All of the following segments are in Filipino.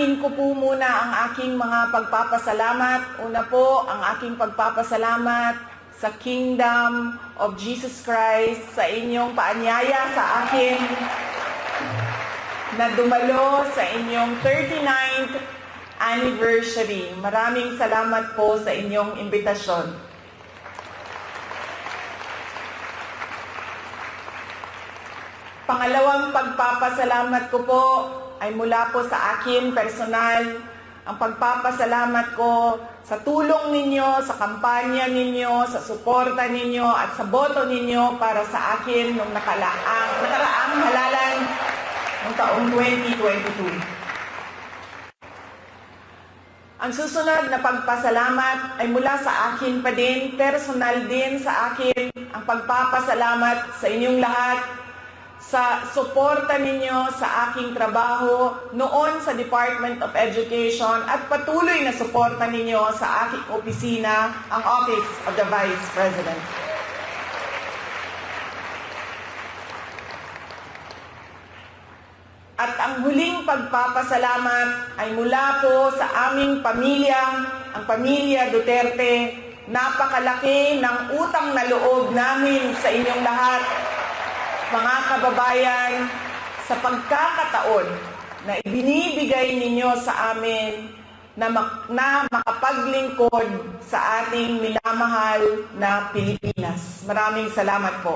Unahin ko po muna ang aking mga pagpapasalamat. Una po, ang aking pagpapasalamat sa Kingdom of Jesus Christ, sa inyong paanyaya sa akin na dumalo sa inyong 39th anniversary. Maraming salamat po sa inyong imbitasyon. Pangalawang pagpapasalamat ko po ay mula po sa akin personal. Ang pagpapasalamat ko sa tulong ninyo, sa kampanya ninyo, sa suporta ninyo at sa boto ninyo para sa akin nung nakalaang, nakaraang halalan ng taong 2022. Ang susunod na pagpasalamat ay mula sa akin pa din, personal din sa akin, ang pagpapasalamat sa inyong lahat sa suporta ninyo sa aking trabaho noon sa Department of Education at patuloy na suporta ninyo sa aking opisina, ang Office of the Vice President. At ang huling pagpapasalamat ay mula po sa aming pamilya, ang pamilya Duterte. Napakalaki ng utang na loob namin sa inyong lahat, mga kababayan, sa pagkakataon na ibinibigay ninyo sa amin na, mak- na makapaglingkod sa ating minamahal na Pilipinas. Maraming salamat po.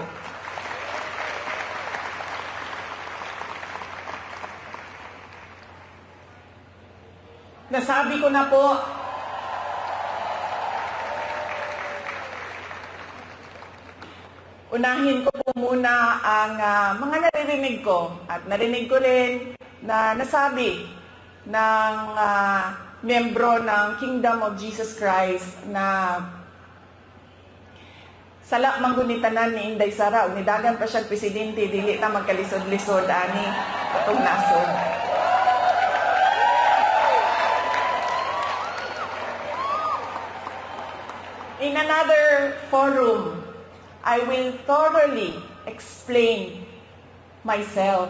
Nasabi ko na po, unahin ko po muna ang ah, mga naririnig ko at narinig ko rin na nasabi ng ah, membro ng Kingdom of Jesus Christ na sala manggunitanan ni Inday Sara, unidagan pa siya presidente, dili ta magkalisod-lisod ani atong nasod. In another forum, I will thoroughly explain myself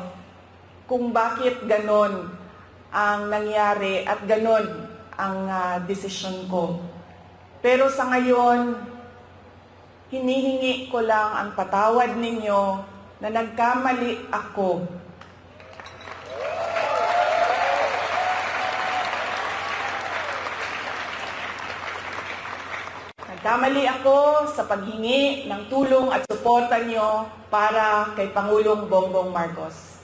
kung bakit ganon ang nangyari at ganon ang uh, desisyon ko. Pero sa ngayon, hinihingi ko lang ang patawad ninyo na nagkamali ako Nagkamali ako sa paghingi ng tulong at suporta niyo para kay Pangulong Bongbong Marcos.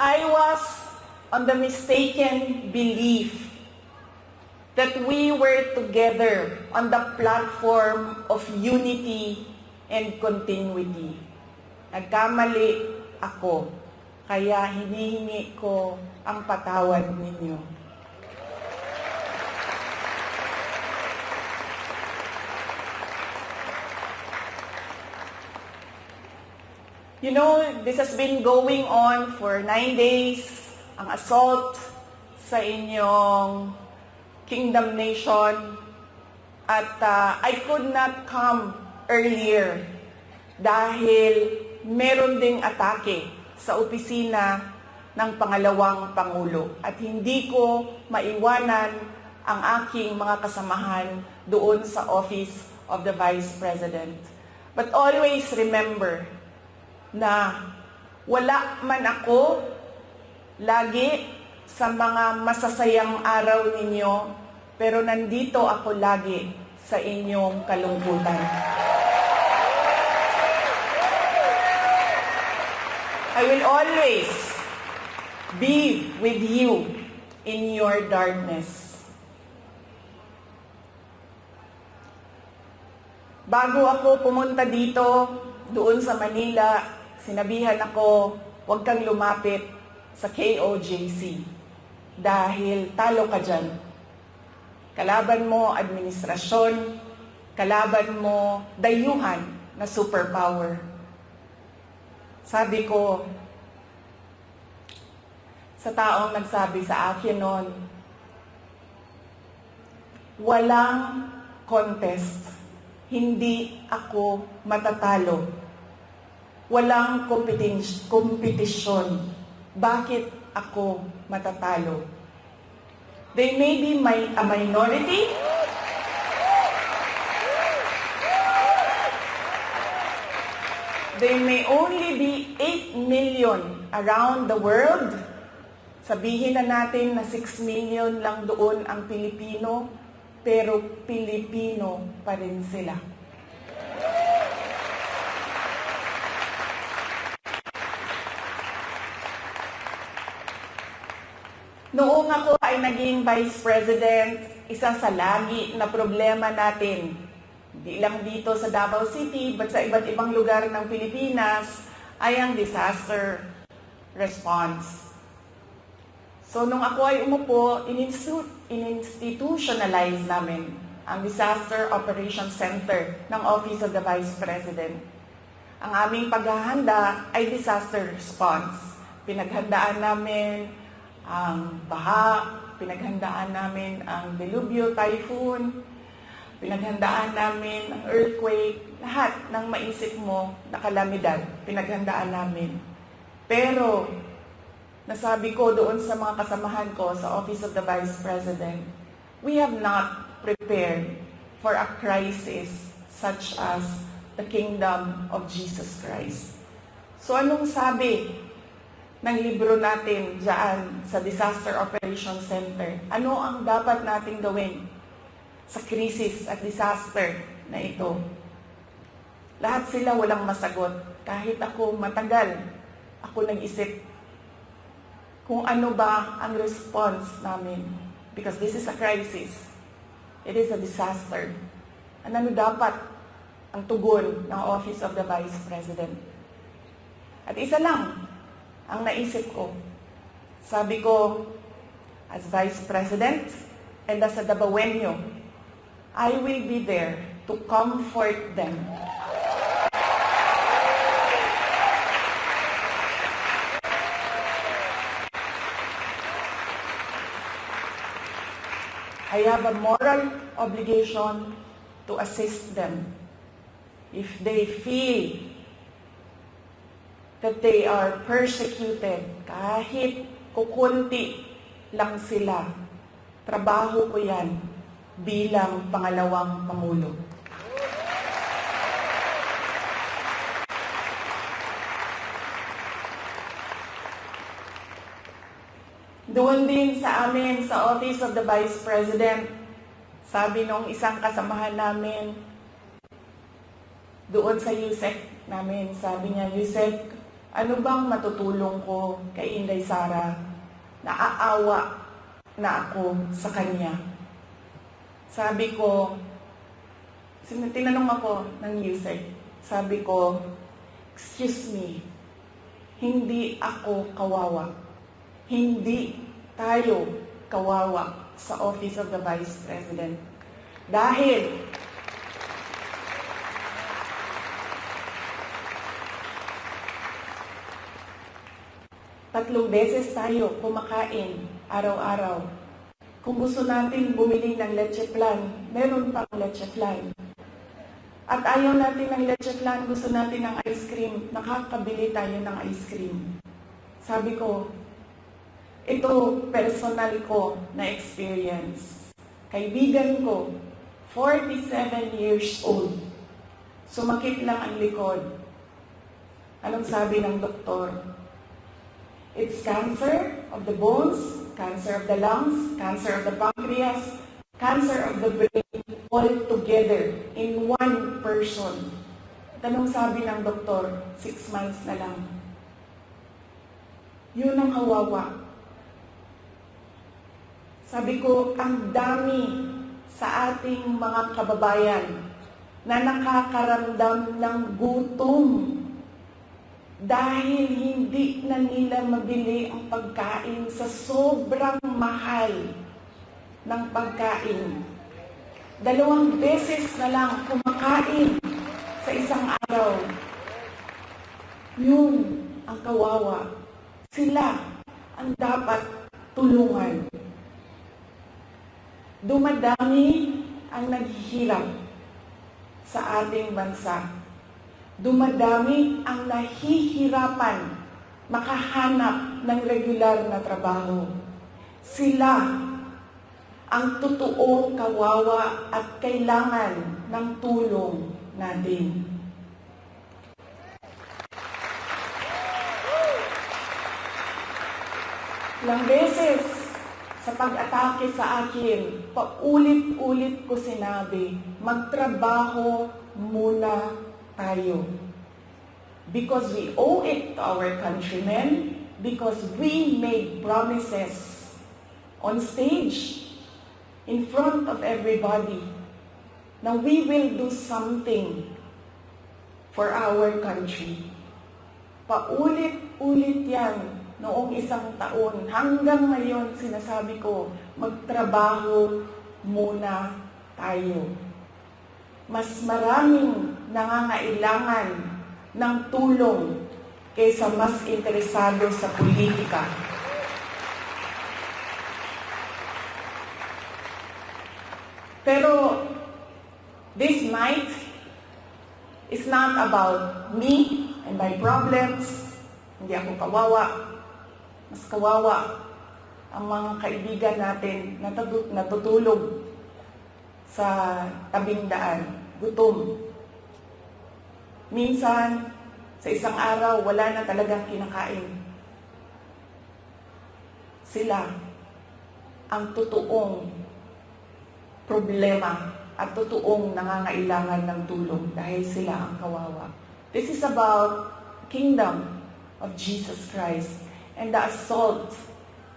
I was on the mistaken belief that we were together on the platform of unity and continuity. Nagkamali ako. Kaya hinihingi ko ang patawad ninyo. You know, this has been going on for nine days, ang assault sa inyong kingdom nation. At uh, I could not come earlier dahil meron ding atake sa opisina ng pangalawang Pangulo. At hindi ko maiwanan ang aking mga kasamahan doon sa Office of the Vice President. But always remember, na wala man ako lagi sa mga masasayang araw ninyo, pero nandito ako lagi sa inyong kalungkutan. I will always be with you in your darkness. Bago ako pumunta dito, doon sa Manila, sinabihan ako, huwag kang lumapit sa KOJC dahil talo ka dyan. Kalaban mo administrasyon, kalaban mo dayuhan na superpower. Sabi ko, sa taong nagsabi sa akin noon, walang contest. Hindi ako matatalo walang kompetisyon. Bakit ako matatalo? They may be my, a minority, They may only be 8 million around the world. Sabihin na natin na 6 million lang doon ang Pilipino, pero Pilipino pa rin sila. Noong ako ay naging Vice President, isa sa lagi na problema natin, hindi lang dito sa Davao City, but sa iba't ibang lugar ng Pilipinas, ay ang disaster response. So, nung ako ay umupo, in-institu- in-institutionalize namin ang Disaster Operations Center ng Office of the Vice President. Ang aming paghahanda ay disaster response. Pinaghandaan namin ang baha, pinaghandaan namin ang delubyo, typhoon, pinaghandaan namin earthquake, lahat ng maisip mo na kalamidad, pinaghandaan namin. Pero, nasabi ko doon sa mga kasamahan ko sa Office of the Vice President, we have not prepared for a crisis such as the kingdom of Jesus Christ. So anong sabi ng libro natin dyan sa Disaster Operations Center? Ano ang dapat nating gawin sa krisis at disaster na ito? Lahat sila walang masagot. Kahit ako matagal, ako nag-isip kung ano ba ang response namin. Because this is a crisis. It is a disaster. At ano dapat ang tugon ng Office of the Vice President? At isa lang ang naisip ko. Sabi ko, as Vice President and as a Dabawenyo, I will be there to comfort them. I have a moral obligation to assist them if they feel that they are persecuted, kahit kukunti lang sila, trabaho ko yan bilang pangalawang Pangulo. Doon din sa amin, sa Office of the Vice President, sabi nung isang kasamahan namin, doon sa USEC namin, sabi niya, USEC, ano bang matutulong ko kay Inday Sara? Naaawa na ako sa kanya. Sabi ko, tinanong ako ng USEC, sabi ko, excuse me, hindi ako kawawa. Hindi tayo kawawa sa Office of the Vice President. Dahil tatlong beses tayo kumakain araw-araw. Kung gusto natin bumili ng leche plan, meron pang leche plan. At ayaw natin ng leche plan, gusto natin ng ice cream, nakakabili tayo ng ice cream. Sabi ko, ito personal ko na experience. Kaibigan ko, 47 years old. Sumakit lang ang likod. Anong sabi ng doktor? It's cancer of the bones, cancer of the lungs, cancer of the pancreas, cancer of the brain, all together in one person. Tanong sabi ng doktor, six months na lang. Yun ang hawawa. Sabi ko, ang dami sa ating mga kababayan na nakakaramdam ng gutom dahil hindi na nila mabili ang pagkain sa sobrang mahal ng pagkain. Dalawang beses na lang kumakain sa isang araw. Yun ang kawawa. Sila ang dapat tulungan. Dumadami ang naghihirap sa ating bansa. Dumadami ang nahihirapan makahanap ng regular na trabaho. Sila ang totoong kawawa at kailangan ng tulong natin. Ilang beses sa pag-atake sa akin, paulit-ulit ko sinabi, magtrabaho muna tayo. Because we owe it to our countrymen, because we made promises on stage, in front of everybody, na we will do something for our country. Paulit-ulit yan noong isang taon. Hanggang ngayon, sinasabi ko, magtrabaho muna tayo. Mas maraming nangangailangan ng tulong kaysa mas interesado sa politika. Pero this night is not about me and my problems. Hindi ako kawawa. Mas kawawa ang mga kaibigan natin na natu- natutulog sa tabing daan, gutom. Minsan, sa isang araw, wala na talagang kinakain. Sila ang totoong problema at totoong nangangailangan ng tulong dahil sila ang kawawa. This is about kingdom of Jesus Christ and the assault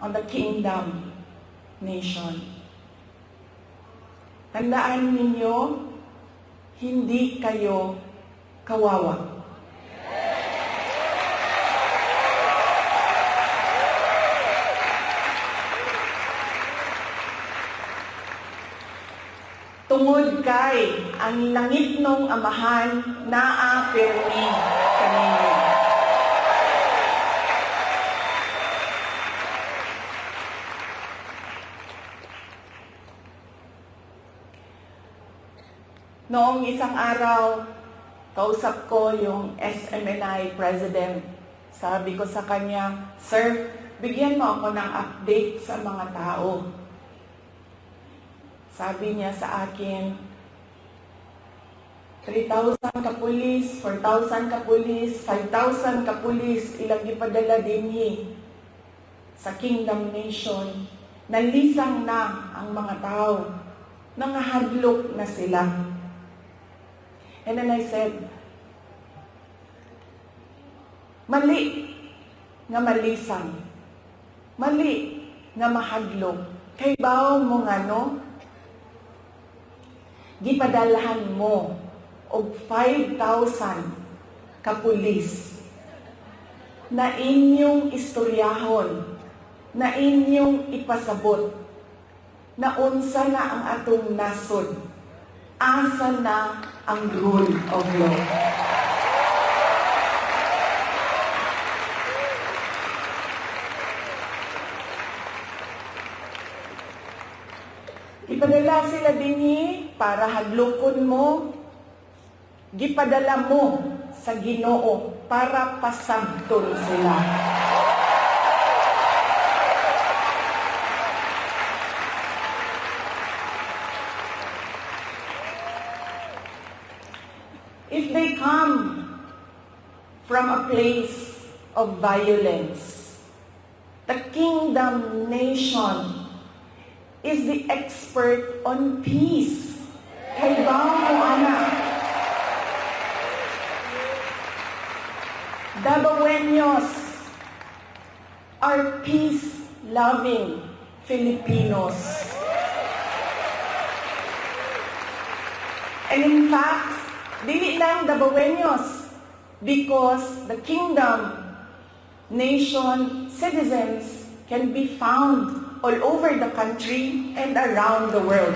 on the kingdom nation. Tandaan ninyo, hindi kayo kawawa. Tungod kay ang langit nung amahan naa permi kaninyo. Noong isang araw, kausap ko yung SMNI President. Sabi ko sa kanya, Sir, bigyan mo ako ng update sa mga tao. Sabi niya sa akin, 3,000 ka pulis, 4,000 ka pulis, 5,000 ka pulis, ilang ipadala dinhi sa Kingdom Nation. Nalisang na ang mga tao. Nangahadlok na sila. And then I said, mali nga malisang. Mali nga mahadlok. Kay bawo mo nga no, gipadalahan mo og 5,000 ka pulis na inyong istoryahon, na inyong ipasabot, na unsa na ang atong nasod, asa na ang rule of law. Ipadala sila dinhi para hadlokon mo. Gipadala mo sa Ginoo para pasabton sila. If they come from a place of violence, the kingdom nation is the expert on peace. Kay mo, anak. Dabawenyos are peace-loving Filipinos. And in fact, dili lang Dabawenyos because the kingdom nation citizens can be found all over the country and around the world.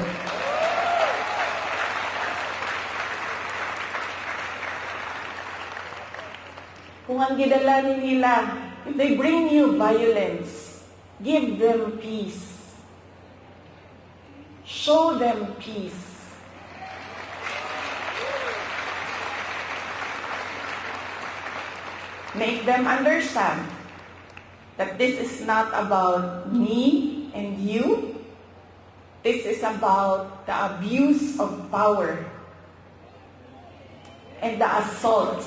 Kung ang gidala nila, if they bring you violence, give them peace. Show them peace. Make them understand that this is not about me and you. This is about the abuse of power and the assault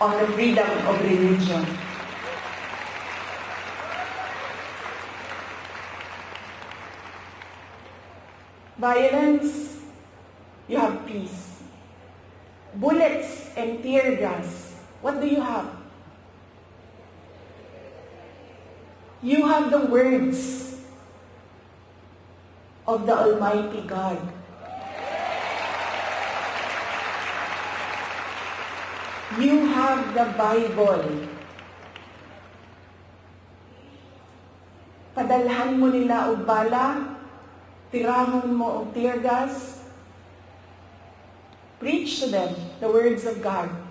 on the freedom of religion. Violence, you have peace. Bullets and tear gas, what do you have? You have the words of the Almighty God. You have the Bible. Padalhan mo nila og bala, tirahon mo og tear gas. Preach to them the words of God.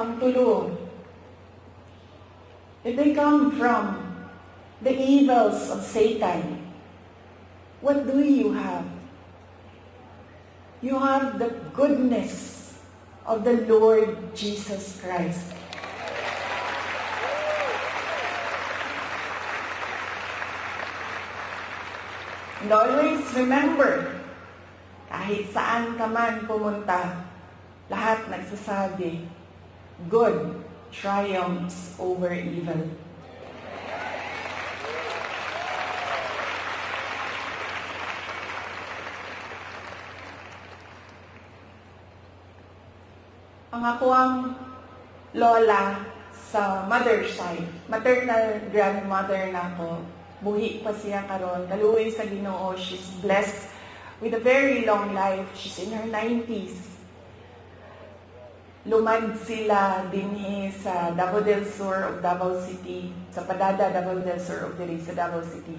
Pangtulo. If they come from the evils of Satan, what do you have? You have the goodness of the Lord Jesus Christ. And always remember, kahit saan ka man pumunta, lahat nagsasabi, good triumphs over evil. Ang ako ang lola sa mother side, maternal grandmother na ako, buhi pa siya karon. Kaluoy sa Ginoo, she's blessed with a very long life. She's in her 90s. Lumad sila dinhi sa Davao del Sur of Davao City, sa Padada Davao del Sur of diri sa Davao City.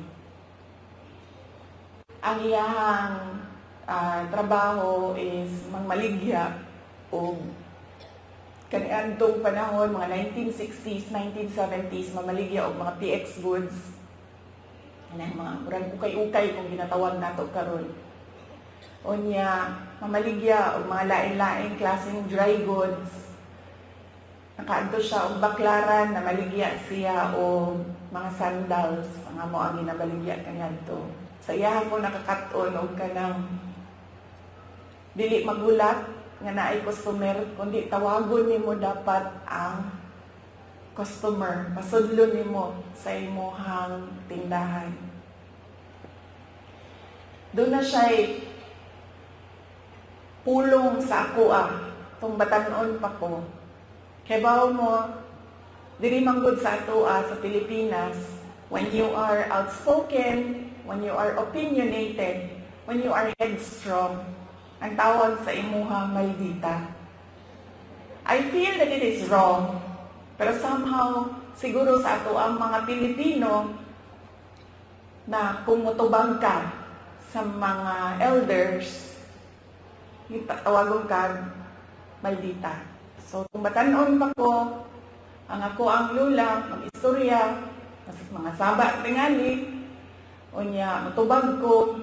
Ang iyahang ah, trabaho is mangmaligya o kaniadtong panahon, mga 1960s, 1970s, mamaligya og mga PX goods. Kanang mga murag ukay-ukay kung ginatawag nato karon. O niya, mamaligya og mga lain-lain klaseng dry goods. Nakaadto siya og baklaran na maligya siya o mga sandals nga mo ang ginabaligya kaniadto. Sa iya ko nakakaton og kanang dili magulat nga naay customer kundi tawagon nimo dapat ang customer pasudlo nimo sa imong tindahan doon na siya pulong sa ako ah tung batanon pa ko. Kay bawo mo diri manggod sa ato ah, sa Pilipinas. When you are outspoken when you are opinionated when you are headstrong ang tawag sa imuha maldita. I feel that it is wrong, pero somehow, siguro sa ato ang mga Pilipino, na kung mutubang ka sa mga elders, yung tawagon ka, maldita. So, kung batanon pa ko, ang ako ang lula, ang istorya, mga saba tingali, o niya, matubag ko,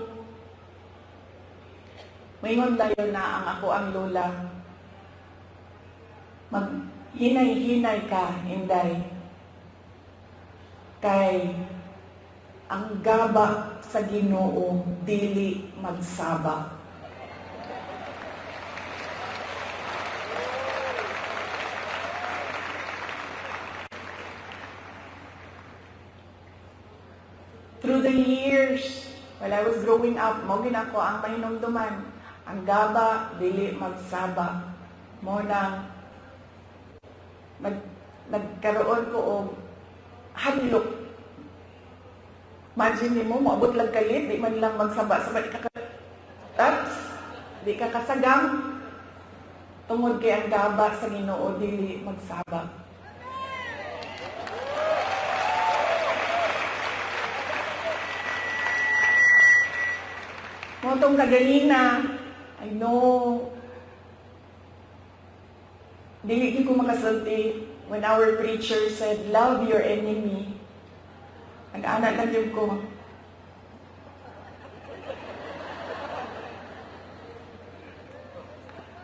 Mayroon tayo na ang ako ang lola. Maghinay-hinay ka, Inday. Kay ang gaba sa ginoo, dili magsaba. Through the years, while I was growing up, mo ginako ang mahinumduman ang gaba dili magsaba. Mo nang nag, nagkaroon ko og hadlok. Imagine mo, maabot lang kalit, di man lang magsaba-saba, di ka, taps, di ka kasagam, tungod kay ang gaba sa ginoo, dili magsaba. Motong kaganina, I know, dili ko makasulti when our preacher said, love your enemy. Nag-anak lang yun ko.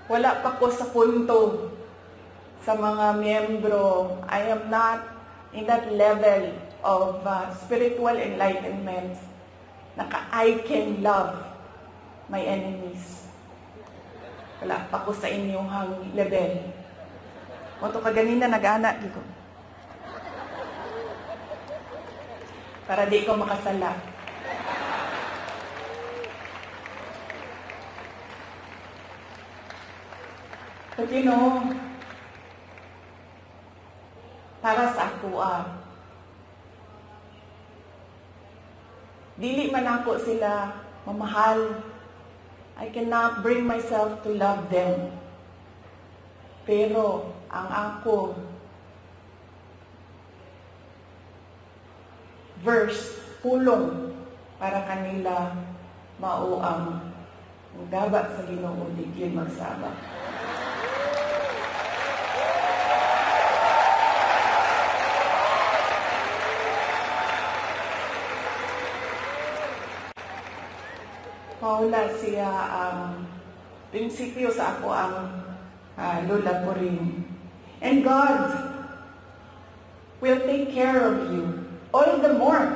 Wala pa ko sa punto sa mga miyembro. I am not in that level of uh, spiritual enlightenment na I can love my enemies. Wala pa ko sa inyong hang level. O to kaganina nag-ana, di ko. Para di ko makasala. But you know, para sa ako ah, dili man ako sila mamahal. I cannot bring myself to love them. Pero ang ako verse pulong para kanila mao ang gaba sa Ginoo di gyud Paula siya ang prinsipyo sa ako ang ah, lola ko rin. And God will take care of you all the more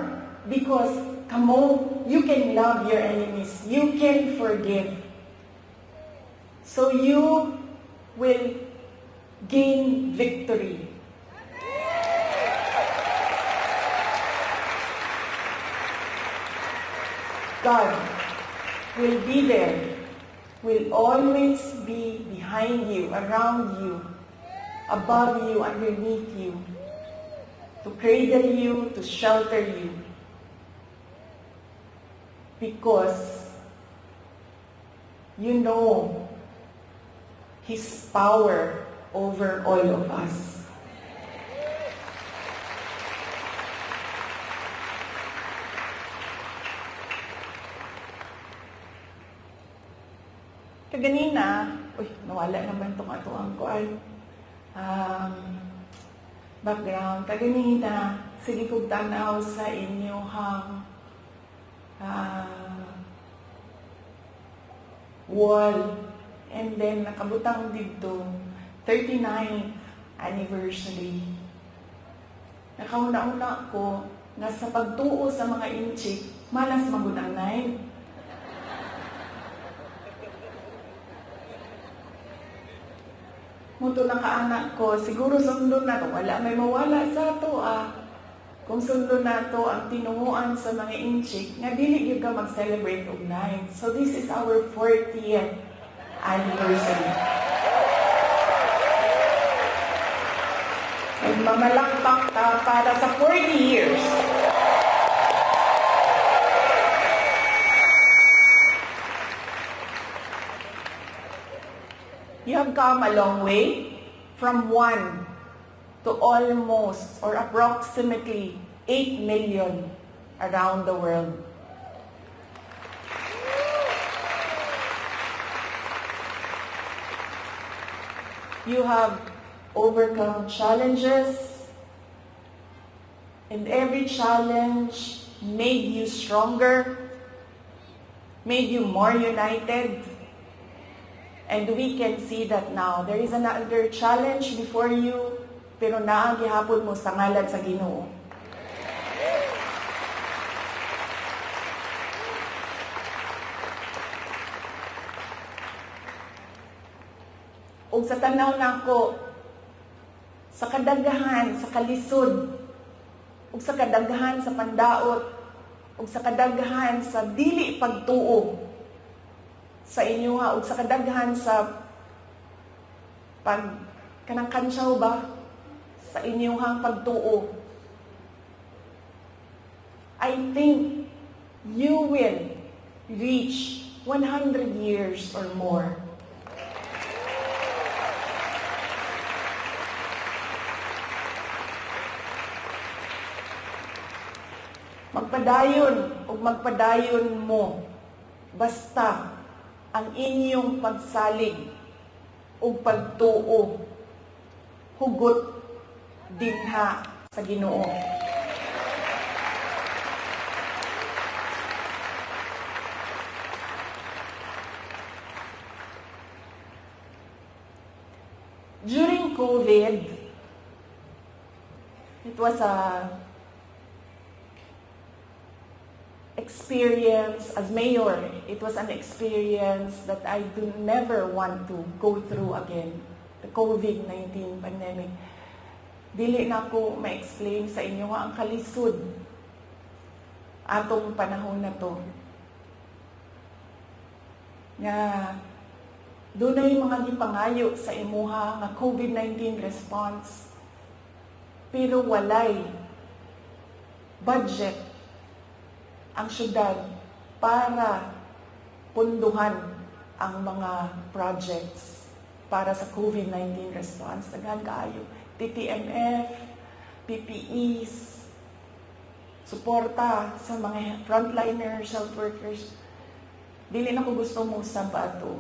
because on, you can love your enemies. You can forgive. So you will gain victory. God will be there, will always be behind you, around you, above you, underneath you, to cradle you, to shelter you. Because you know His power over all of us. Kaganina, uy, nawala naman itong ato ang kuan. Um, background. Kaganina, sige kong tanaw sa inyo hang ah, wall. And then, nakabutang dito, 39th anniversary. Nakauna-una ko na sa pagtuo sa mga inchik, malas magunang nine. Muto na kaanak ko, siguro sundo na to. Wala may mawala sa to ah. Kung sundo na to ang tinunguan sa mga inchik, nga dili gyud ka mag-celebrate og nine. So this is our 40th anniversary. Nagmamalakpak ka para sa 40 years. You have come a long way from one to almost or approximately 8 million around the world. You have overcome challenges, and every challenge made you stronger, made you more united. And we can see that now. There is another challenge before you, pero naang gihapon mo sa ngalan sa Ginoo. ug sa tanaw nako sa kadaghahan sa kalisod ug sa kadaghahan sa pandaot ug sa kadaghahan sa dili pagtuo sa inyo ha ug sa kadaghan sa pag kanang kansyaw ba? Sa inyong pagtuo. I think you will reach 100 years or more. Magpadayon o magpadayon mo. Basta ang inyong pagsalig o pagtuo hugot dinha sa Ginoo. during COVID, it was a experience as mayor. It was an experience that I do never want to go through again. The COVID-19 pandemic. Dili na ko ma-explain sa inyo ang kalisod atong panahon na to. Nga yung mga gipangayo sa imuha nga COVID-19 response. Pero walay budget ang syudad para punduhan ang mga projects para sa COVID-19 response. Daghan kaayo. TTMF, PPEs, suporta sa mga frontliners, health workers. Dili na ko gusto mo sa bato.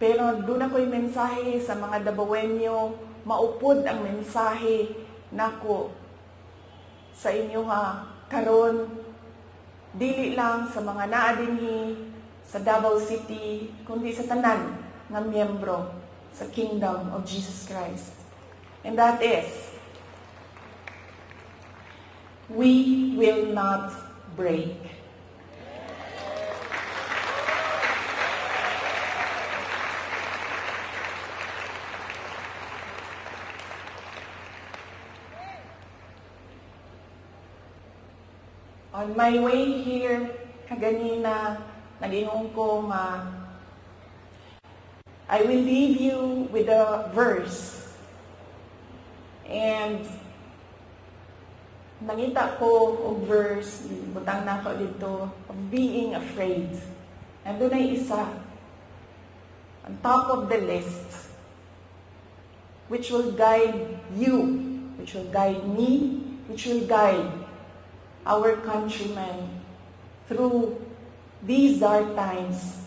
Pero doon ako'y mensahe sa mga Dabawenyo, maupod ang mensahe nako sa inyo ha, karon dili lang sa mga naa dinhi sa Davao City, kundi sa tanan nga miyembro sa Kingdom of Jesus Christ. And that is, we will not break. On my way here, kaganina, nag-ingong ko nga, I will leave you with a verse. And nangita ko og verse, butang na ko dito, of being afraid. And doon ay isa, on top of the list, which will guide you, which will guide me, which will guide our countrymen through these dark times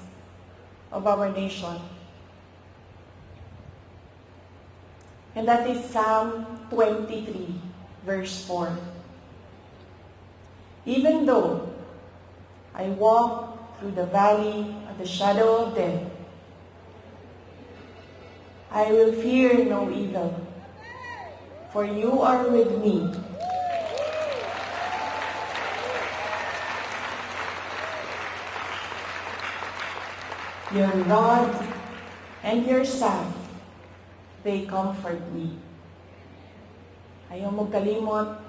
of our nation. And that is Psalm 23, verse 4. Even though I walk through the valley of the shadow of death, I will fear no evil, for you are with me. Your rod and your staff, they comfort me. Ayaw mo kalimot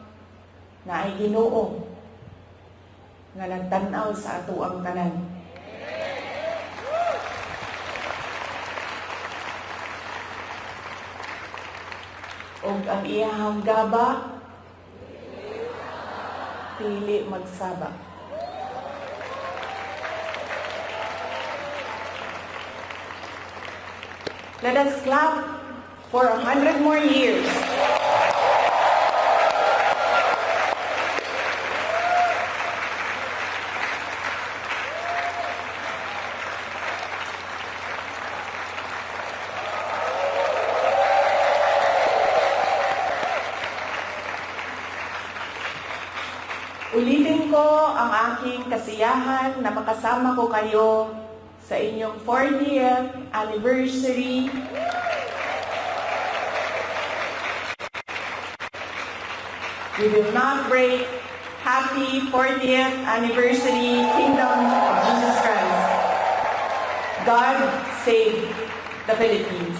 na ay ginoo nga nagtanaw sa ato ang tanan. Og ang iyahang gaba, pili magsaba. Let us clap for a hundred more years. Ulitin ko ang aking kasiyahan na makasama ko kayo sa inyong 40th anniversary We will not break. Happy 40th anniversary, Kingdom of Jesus Christ. God save the Philippines.